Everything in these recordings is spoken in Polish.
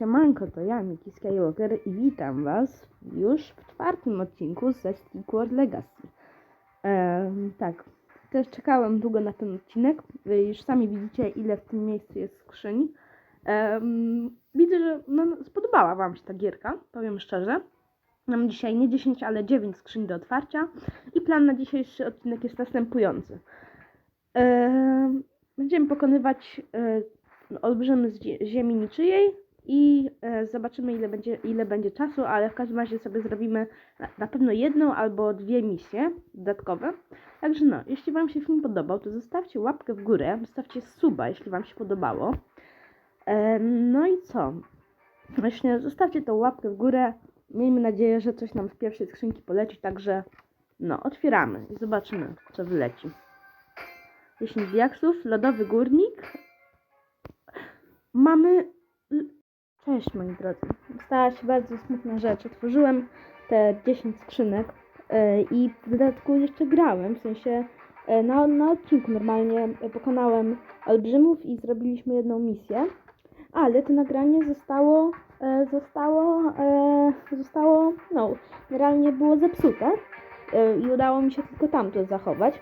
siemanko, to ja, Miki Skywalker i witam was już w czwartym odcinku ze Stickward Legacy. Em, tak, też czekałem długo na ten odcinek, wy już sami widzicie ile w tym miejscu jest skrzyni. Widzę, że no, spodobała wam się ta gierka, powiem szczerze. Mam dzisiaj nie 10, ale 9 skrzyń do otwarcia i plan na dzisiejszy odcinek jest następujący. Em, będziemy pokonywać e, olbrzymy z zie- ziemi niczyjej i e, zobaczymy ile będzie, ile będzie czasu, ale w każdym razie sobie zrobimy na, pewno jedną albo dwie misje dodatkowe. Także no, jeśli Wam się film podobał, to zostawcie łapkę w górę, zostawcie suba, jeśli Wam się podobało. E, no i co? Właśnie zostawcie tą łapkę w górę. Miejmy nadzieję, że coś nam z pierwszej skrzynki poleci, także no, otwieramy i zobaczymy, co wyleci. 10 diaksów, lodowy górnik, Mamy. Cześć moi drodzy. Stała się bardzo smutna rzecz. Otworzyłem te 10 skrzynek e, i w dodatku jeszcze grałem. W sensie e, na, na odcinku normalnie pokonałem olbrzymów i zrobiliśmy jedną misję. Ale to nagranie zostało. e, Zostało. Zostało. No, generalnie było zepsute. I udało mi się tylko tamto zachować.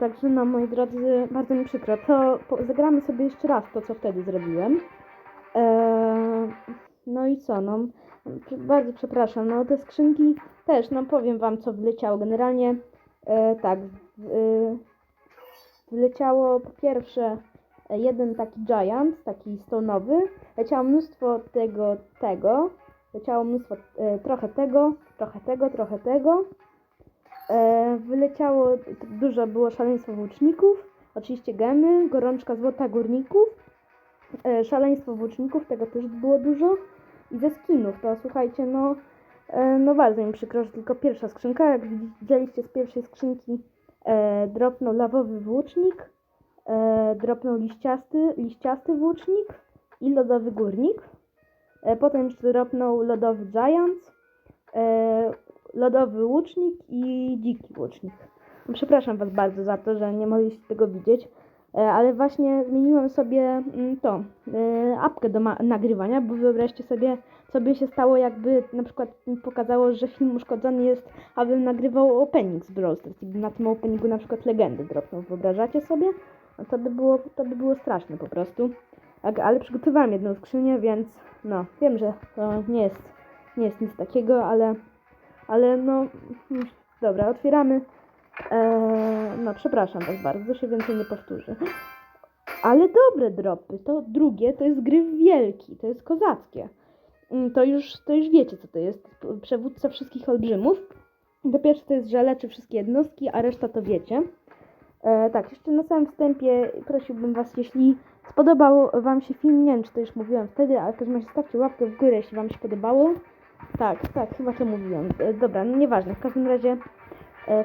Także no moi drodzy, bardzo mi przykro. To zagramy sobie jeszcze raz to, co wtedy zrobiłem. E, no i co, no bardzo przepraszam, no te skrzynki też, no powiem wam co wleciało. Generalnie e, tak, e, wleciało po pierwsze e, jeden taki giant, taki stonowy, leciało mnóstwo tego, tego, leciało mnóstwo e, trochę tego, trochę tego, trochę tego. E, wyleciało, dużo było szaleństwa włóczników, oczywiście gemy, gorączka złota górników, e, szaleństwo włóczników, tego też było dużo. I ze skinów, to słuchajcie, no, e, no bardzo mi przykro, że tylko pierwsza skrzynka, jak widzieliście z pierwszej skrzynki e, dropnął lawowy włócznik, e, dropnął liściasty, liściasty włócznik i lodowy górnik, e, potem dropnął lodowy giant, e, lodowy łucznik i dziki łucznik. Przepraszam Was bardzo za to, że nie mogliście tego widzieć, ale właśnie zmieniłem sobie mm, to, e, apkę do nagrywania, bo wyobraźcie sobie, co by się stało, jakby na przykład mi pokazało, że film uszkodzony jest, abym nagrywał opening z Brawl Stars i na tym openingu na przykład legendy dropnął. Wyobrażacie sobie? No to by było, to by było straszne po prostu. Tak, ale przygotowałem jedną skrzynię, więc no, wiem, że to nie jest, nie jest nic takiego, ale ale no, mm, dobra, otwieramy. Eee, no, przepraszam was bardzo, się więcej nie powtórzy. Ale dobre dropy, to drugie to jest gry wielki, to jest kozackie. Mm, To już, to już wiecie, co to jest. Przewódca wszystkich olbrzymów. To pierwsze to jest, że leczy wszystkie jednostki, a reszta to wiecie. E, tak, jeszcze na samym wstępie prosiłbym Was, jeśli spodobał Wam się film, nie wiem, czy to już mówiłem wtedy, ale w każdym razie stawcie łapkę w górę, jeśli Wam się podobało. Tak, tak, chyba to mówiłem. E, Dobra, no nieważne. W każdym razie,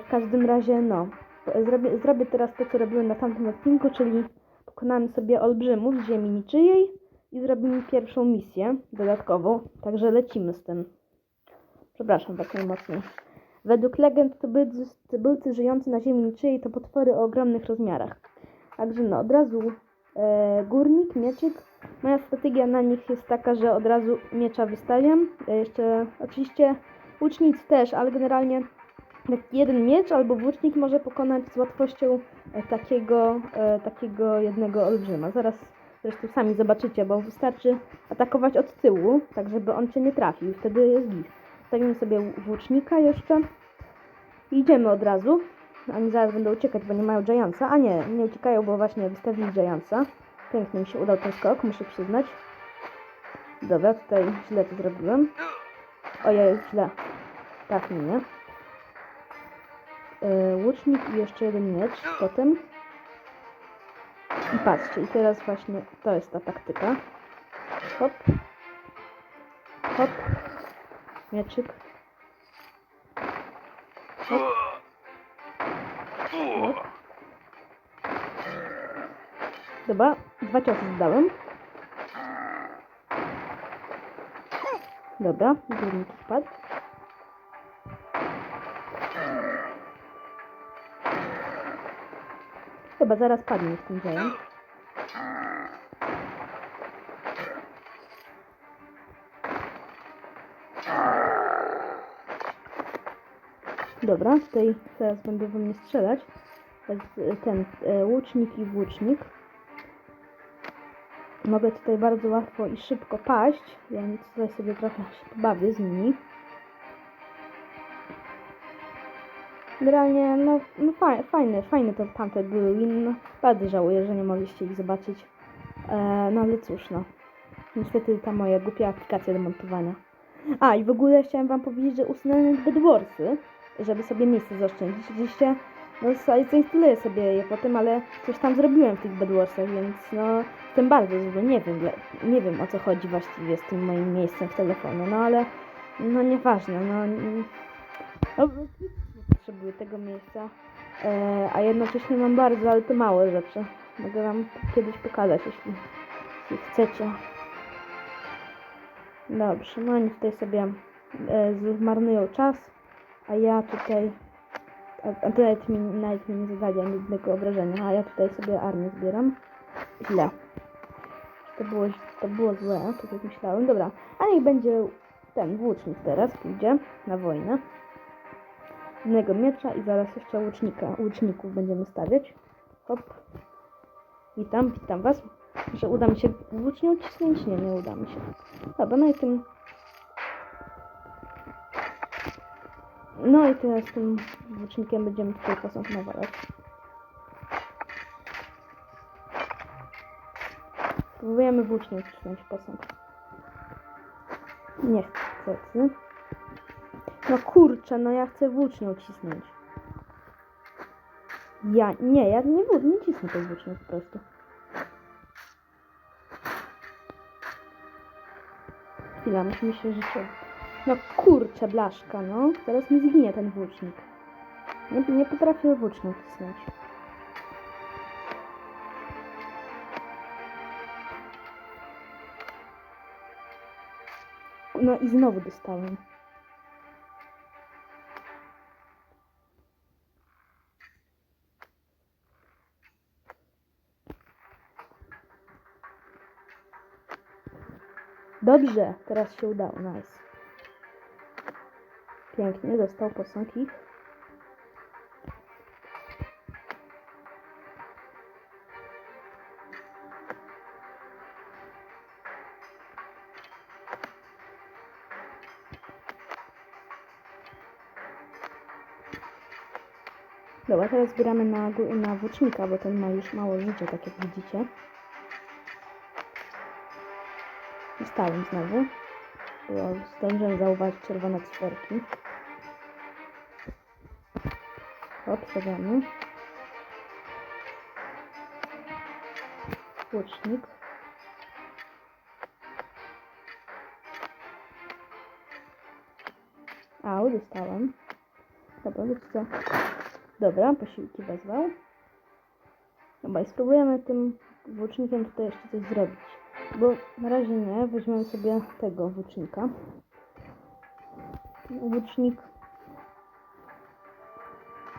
w każdym razie, no. e, Zrobię, zrobię teraz to, co robiłem na tamtym odcinku, czyli pokonamy sobie olbrzymów z ziemi niczyjej i zrobimy pierwszą misję dodatkową. Także lecimy z tym. Przepraszam was najmocniej. Według legend tubylcy, tubylcy żyjący na ziemi niczyjej to potwory o ogromnych rozmiarach. Także no, od razu e, górnik, mieczyk, Moja strategia na nich jest taka, że od razu miecza wystawiam. E, Jeszcze oczywiście łucznicy też, ale generalnie jeden miecz albo włócznik może pokonać z łatwością e, takiego, e, takiego jednego olbrzyma. Zaraz zresztą sami zobaczycie, bo wystarczy atakować od tyłu, tak żeby on cię nie trafił. Wtedy jest git. Stawimy sobie włócznika jeszcze i idziemy od razu. Oni zaraz będą uciekać, bo nie mają Giantsa. A nie, nie uciekają, bo właśnie wystawili Giantsa. Pięknie mi się udał ten skok, muszę przyznać. Dobra, tutaj źle to zrobiłem. Ojej, źle. Tak, nie. Yy, łucznik i jeszcze jeden miecz potem. I patrzcie, i teraz właśnie to jest ta taktyka. Hop. Hop. Mieczyk. Hop. Hop. Dobra, dwa ciosy zdałem. Dobra, górnik spadł. chyba zaraz padnie w tym zając. Dobra, tutaj teraz będę we mnie strzelać. Ten e, łucznik i włócznik. Mogę tutaj bardzo łatwo i szybko paść, więc tutaj sobie trochę się bawię z nimi. Generalnie, no, no fajne, fajne, fajne to tamte i No, bardzo żałuję, że nie mogliście ich zobaczyć. E, no ale cóż, no. Niestety ta moja głupia aplikacja do montowania. A, i w ogóle chciałem wam powiedzieć, że usunąłem Bedwarsy, żeby sobie miejsce zaoszczędzić. Oczywiście, no za- zainstaluję sobie je potem, ale coś tam zrobiłem w tych Bedwarsach, więc no, jestem bardzo zły. Nie wiem, nie wiem o co chodzi właściwie z tym moim miejscem w telefonie, no ale, no nieważne, no... no potrzebuję tego miejsca, e, a jednocześnie mam bardzo, ale to małe rzeczy. Mogę wam kiedyś pokazać, jeśli, jeśli chcecie. Dobrze, no oni tutaj sobie e, zmarnują czas, a ja tutaj. A, a nawet mi, nawet mi nie zadali ani jednego obrażenia, a ja tutaj sobie armię zbieram. Źle. To było, to było złe, tak jak myślałem. Dobra, a niech będzie ten włócznik teraz, pójdzie na wojnę. Jednego miecza i zaraz jeszcze łucznika, łuczników będziemy stawiać. Hop. Witam, witam was. Że uda mi się włócznie ucisnąć? Nie, nie uda mi się. Dobra, no i tym... No i teraz tym włócznikiem będziemy tutaj posąg nawalać. Spróbujemy włócznie ucisnąć posąg. Nie chcę. No kurczę, no ja chcę włócznie ucisnąć. Ja, nie, ja nie, nie cisnę tej włócznie po prostu. Chwila, musi mi się życie. No kurczę, blaszka, no. Zaraz mi zginie ten włócznik. Nie, nie potrafię włócznie ucisnąć. No i znowu dostałem. Dobrze, teraz się udało, nice. Pięknie, dostał posąg ich. Dobra, teraz zbieramy na, na włócznika, bo ten ma już mało życia, tak jak widzicie. Dostałem znowu. Bo zdążyłem zauważyć czerwone cyferki. Stawiamy. Łucznik. Au, dostałem. Dobra, wiecie co? Dobra, posiłki wezwał. Dobra, i spróbujemy tym włócznikiem tutaj jeszcze coś zrobić. Bo na razie nie, weźmiemy sobie tego włócznika. Włócznik.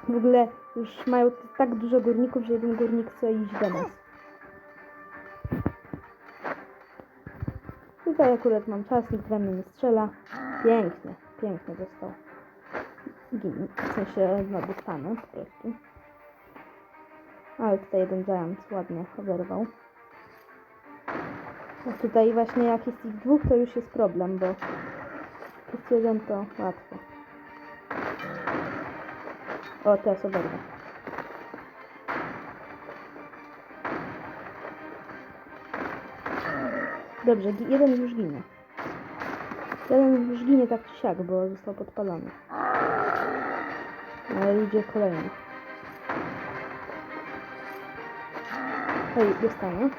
W ogóle już mają tak dużo górników, że jeden górnik chce iść do nas. Tutaj akurat mam czas, nikt we mnie nie strzela. Pięknie, pięknie dostał. Gin, w sensie no dostanę po prostu. Ale tutaj jeden giant ładnie oberwał. Tutaj właśnie jak jest ich dwóch, to już jest problem, bo jest jeden to łatwo. O, teraz oberwę. Dobrze, jeden już ginie. Jeden już ginie tak czy siak, bo został podpalony. Ale idzie kolejny. Ej, dostanę.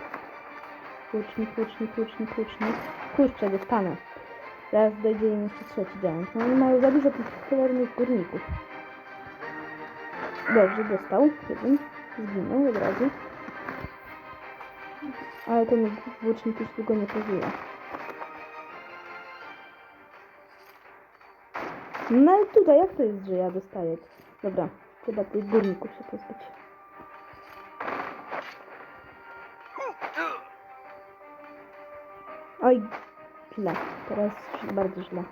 Łucznik, łucznik, łucznik, łucznik. Kurczę, dostanę. Teraz dojdzie im jeszcze trzeci giant. No oni mają za dużo tych cholernych górników. Dobrze, dostał. Jeden. Zginął od razu. Ale ten włócznik już długo nie pożyje. No ale tutaj, jak to jest, że ja dostaję? Dobra, trzeba tych górników się pozbyć. Oj, źle. Teraz bardzo źle.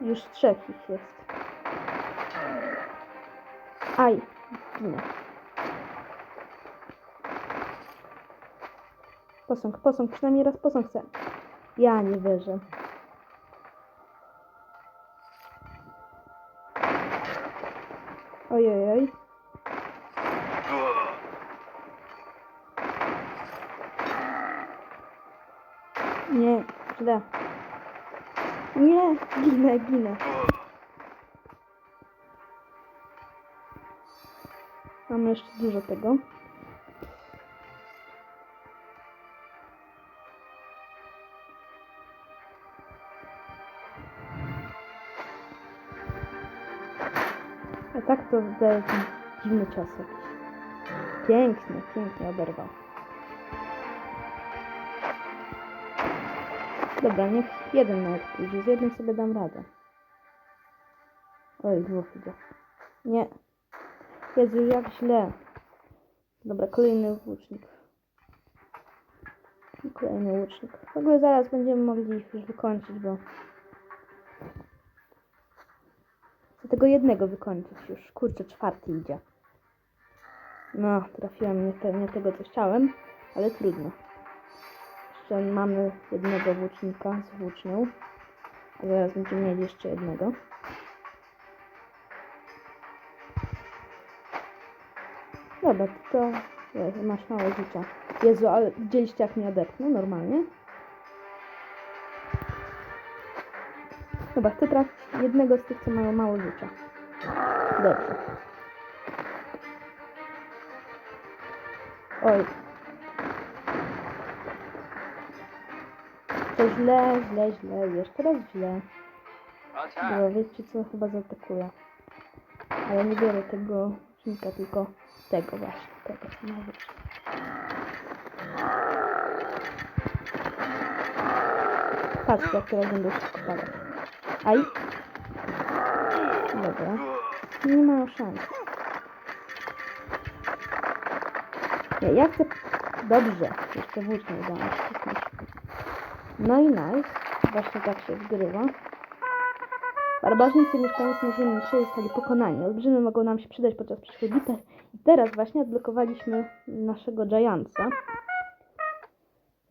Już trzech ich jest. Aj, ginę. Posąg, posąg, przynajmniej raz posąg chcę. Ja nie wierzę. Ojej, oj. Nie, źle. Nie, ginę, ginę. Mamy jeszcze dużo tego. A tak to ten dziwny cios jakiś. Pięknie, pięknie oberwał. Dobra, niech jeden nawet pójdzie. Z jednym sobie dam radę. Oj, dwóch idzie. Nie. Jezu, jak źle. Dobra, kolejny łucznik. Kolejny łucznik. W ogóle zaraz będziemy mogli ich już wykończyć, bo... Chcę tego jednego wykończyć już. Kurczę, czwarty idzie. No, trafiłem nie, te, nie tego, co chciałem, ale trudno. Jeszcze mamy jednego włócznika z włócznią. A zaraz będziemy mieli jeszcze jednego. Dobra, to Jezu, masz mało życia. Jezu, ale widzieliście jak mnie odepchnął normalnie? Dobra, chcę trafić jednego z tych, co mają mało życia. Dobrze. Oj. To źle, źle, źle, jeszcze raz źle. Dobra, wiecie co, chyba zaatakuję. Ale nie biorę tego łucznika, tylko tego właśnie, tego ma być. Patrzcie, jak teraz będę wszystko padać. Aj. Dobra. Nie mają szans. Nie, ja chcę... Dobrze. Jeszcze włócznie kliknąć. No i nice. Właśnie tak się wgrywa. Barbarzyńcy mieszkający na Ziemi 3 zostali pokonani. Olbrzymy mogą nam się przydać podczas przyszłej bitew. I teraz właśnie odblokowaliśmy naszego Giantsa.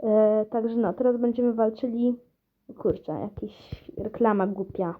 E, także no, teraz będziemy walczyli... Kurczę, jakaś reklama głupia.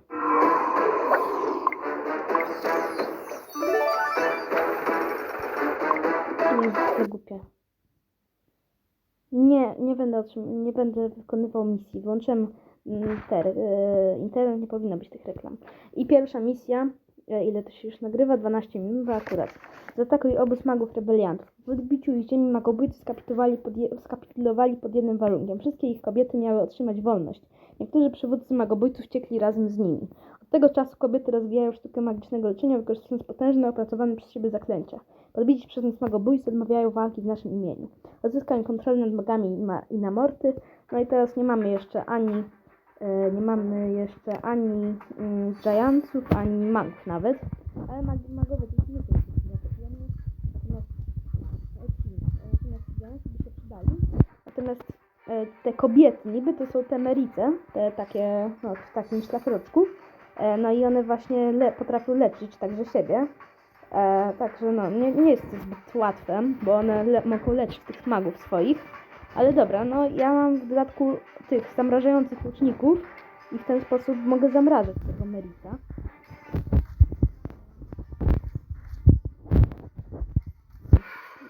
Nie, będę, wykonywał misji. Włączyłem mm, ter, e, internet, nie powinno być tych reklam. I pierwsza misja, e, ile to się już nagrywa? 12 minut akurat. Zaatakuj obóz magów rebeliantów. W odbiciu ich ziemi magobójcy skapitulowali pod, je, skapitulowali pod jednym warunkiem. Wszystkie ich kobiety miały otrzymać wolność. Niektórzy przywódcy magobójców uciekli razem z nimi. Od tego czasu kobiety rozwijają sztukę magicznego leczenia, wykorzystując potężne, opracowane przez siebie zaklęcia. Podbici przez nas magobójcy odmawiają walki w naszym imieniu. Odzyskałem kontrolę nad magami i, ma, i na morty. No i teraz nie mamy jeszcze ani e, nie mamy jeszcze ani mm, giantsów, ani magów nawet. Ale mag, magowie to nie są. Natomiast e, e, te kobiety niby to są te merice, te takie no, w takim szlafroczku. No i one właśnie le, potrafią leczyć także siebie. E, także no, nie, nie jest to zbyt łatwe, bo one le, mogą leczyć tych magów swoich. Ale dobra, no ja mam w dodatku tych zamrażających łuczników i w ten sposób mogę zamrażać tego Merita.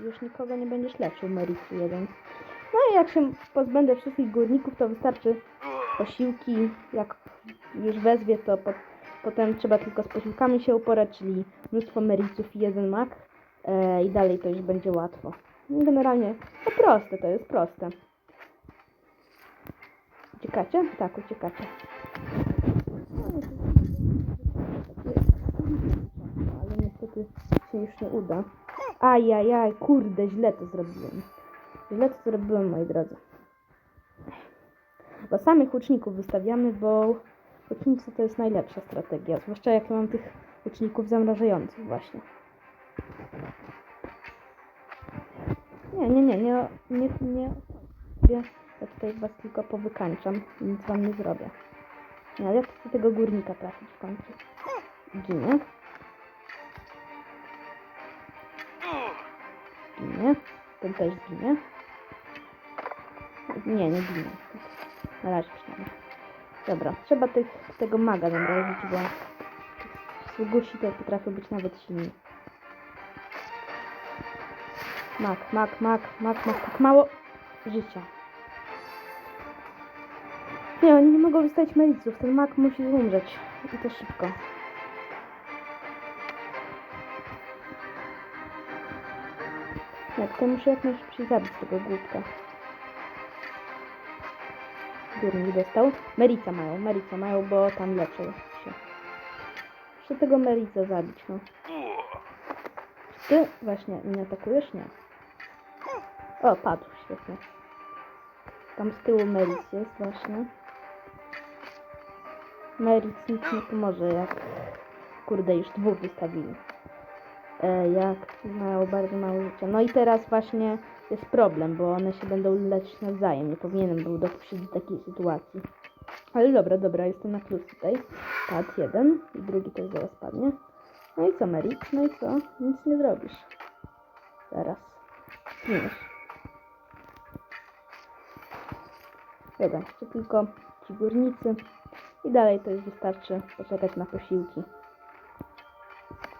Już nikogo nie będziesz leczył, Meritu jeden. No i jak się pozbędę wszystkich górników, to wystarczy posiłki. Jak już wezwie, to po, potem trzeba tylko z posiłkami się uporać, czyli mnóstwo meritów i jeden mak. E, I dalej to już będzie łatwo. Generalnie to proste, to jest proste. Uciekacie? Tak, uciekacie. Ale niestety się już nie uda. Ajajaj, kurde, źle to zrobiłem. Źle to zrobiłem, moi drodzy. Bo samych łuczników wystawiamy, bo łucznicy to jest najlepsza strategia. Zwłaszcza jak ja mam tych łuczników zamrażających właśnie. Nie, nie, nie, nie, nie, nie. Ja tutaj was tylko powykańczam nic wam nie zrobię. No, ale jak chcę tego górnika trafić w końcu? Ginie. zginie. Ten też zginie. Nie, nie ginie. Na razie przynajmniej. Dobra, trzeba tych, tego maga zamrozić, bo sługusi to potrafią być nawet silni. Mak, mak, mak, mak, mak, tak mało życia. Nie, oni nie mogą wystawić meliców. Ten mak musi umrzeć. I to szybko. Jak to muszę jak najszybciej zabić tego głupka. Górnik dostał. Merica mają, Merica mają, bo tam leczą się. Muszę tego Merica zabić, no. Ty właśnie mnie atakujesz? Nie. O, padł, świetnie. Tam z tyłu Meric jest właśnie. Meric nic nie pomoże, jak kurde już dwóch wystawili. E, jak mają bardzo mało życia. No i teraz właśnie jest problem, bo one się będą leczyć nawzajem. Nie powinienem był dopuścić do takiej sytuacji. Ale dobra, dobra, jestem na plus tutaj. Padł jeden i drugi też zaraz padnie. No i co, Meric? No i co? Nic nie zrobisz. Zaraz. Zginiesz. Dobra, jeszcze tylko ci górnicy. I dalej to już wystarczy poczekać na posiłki.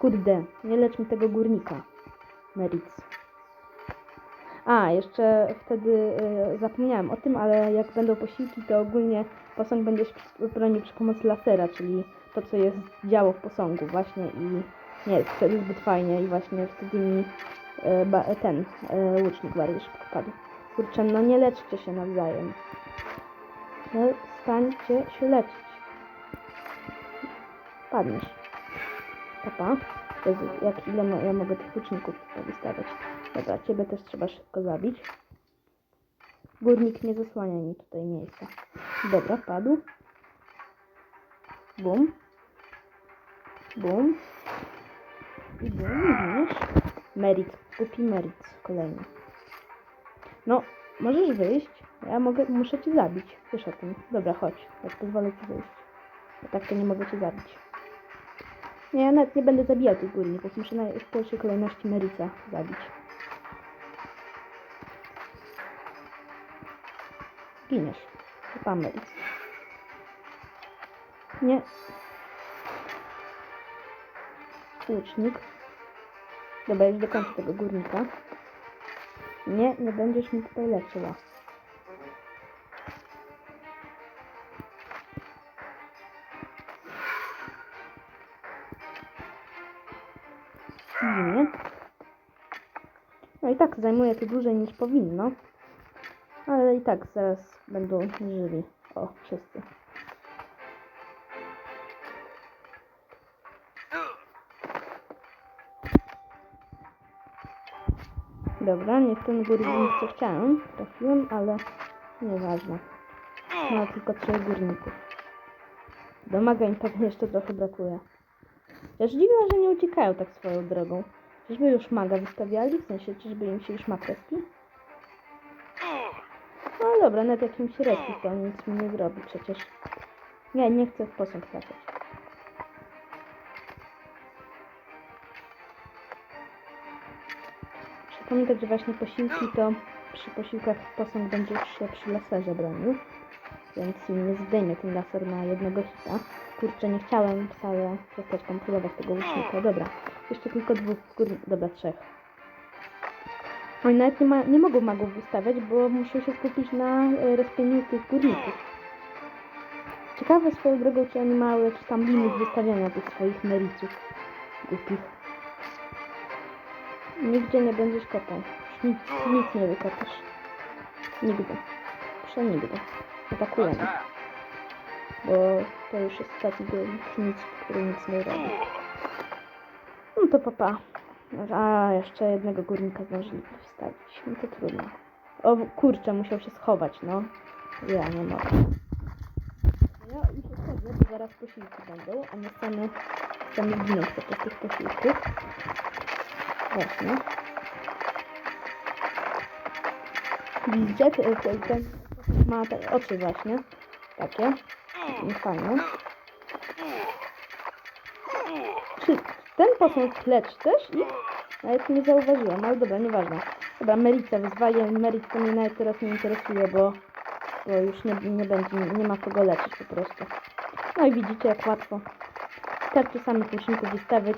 Kurde, nie lecz mi tego górnika. Meric. A, jeszcze wtedy y, zapomniałem o tym, ale jak będą posiłki, to ogólnie posąg będzie bronił przy pomocy lasera, czyli to, co jest działo w posągu właśnie i nie jest wtedy zbyt fajnie i właśnie wtedy mi y, ten y, łucznik bardzo szybko padł. Kurczę, no nie leczcie się nawzajem. No, stańcie się leczyć. Padniesz. Papa. Jezu, jak ile mo- ja mogę tych łuczników tutaj wystawiać. Dobra, ciebie też trzeba szybko zabić. Górnik nie zasłania mi tutaj miejsca. Dobra, padł. Bum. Bum. I bum, widzisz? Merit. Kupi merit kolejny. No, możesz wyjść. Ja mogę, muszę cię zabić. Wiesz o tym. Dobra, chodź. Jak pozwolę ci wyjść. Bo tak to nie mogę cię zabić. Nie, ja nawet nie będę zabijał tych górników. Muszę na, w pierwszej kolejności Merica zabić. Giniesz. Chyba Meric. Nie. Łucznik. Dobra, już dokończę tego górnika. Nie, nie będziesz mi tutaj leczyła. Tak zajmuje to dłużej niż powinno. Ale i tak zaraz będą żyli. O, wszyscy. Dobra, nie w ten górnik co chciałem. Trafiłem, ale nieważne. Ma tylko trzech górników. Domaga im pewnie jeszcze trochę brakuje. Też dziwne, że nie uciekają tak swoją drogą. Czyżby już maga wystawiali? W sensie, czyżby im się już ma kreski? No dobra, nawet jak im się respi, to nic mi nie zrobi przecież. Nie, nie chcę w posąg trafiać. Pamiętać, że właśnie posiłki to przy posiłkach posąg będzie się przy laserze bronił. Więc nie zdejmie ten laser na jednego hita. Kurczę, nie chciałem wcale przestać kontrolować tego łucznika. Dobra, jeszcze tylko dwóch, górni- dobra, trzech. Oni nawet nie, ma, nie mogą magów wystawiać, bo muszą się skupić na e, rozpięciu tych górników. Ciekawe swoją drogą, czy oni mają jakiś tam limit wystawiania tych swoich mericów głupich. Nigdzie nie będziesz kopał. Nic, nic nie wykopiesz. Nigdy. Przenigdy. Atakujemy. Bo to już jest taki górnik, który nic nie robi. To papa. A, jeszcze jednego górnika zdążyli wystawić. No to trudno. O kurczę, musiał się schować, no. Ja nie mogę. Ja już odchodzę, bo zaraz posiłki będą, a my chcemy, chcemy zginąć podczas tych posiłków. Właśnie. Widzicie, ten, ten, ma te oczy właśnie. Takie. Niefajne. Czy ten posąg lecz też ich? Nawet nie zauważyłem, ale dobra, nieważne. Dobra, Merica wyzwaję. Merit to mnie nawet teraz nie interesuje, bo, bo już nie, nie będzie, nie ma kogo leczyć po prostu. No i widzicie jak łatwo. Starczy samych łuczników wystawiać.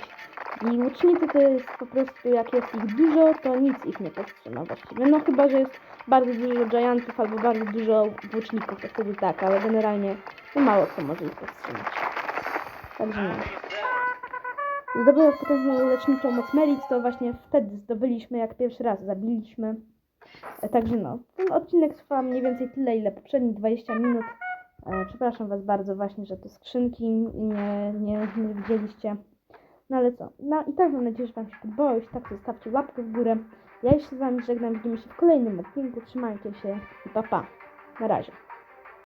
I łucznicy to jest po prostu, jak jest ich dużo, to nic ich nie powstrzyma właściwie. No chyba, że jest bardzo dużo giantów albo bardzo dużo łuczników, to wtedy tak, ale generalnie mało co może ich powstrzymać. Także no. Zdobyłem potężną leczniczą moc Merit, to właśnie wtedy zdobyliśmy, jak pierwszy raz zabiliśmy. E, Także no, ten odcinek trwa mniej więcej tyle, ile poprzedni, 20 minut. E, przepraszam Was bardzo właśnie, że to skrzynki nie, nie, nie widzieliście. No ale co, no i tak mam nadzieję, że Wam się podobało. Jeśli tak, to zostawcie łapkę w górę. Ja jeszcze z Wami żegnam, widzimy się w kolejnym odcinku. Trzymajcie się i pa pa. Na razie.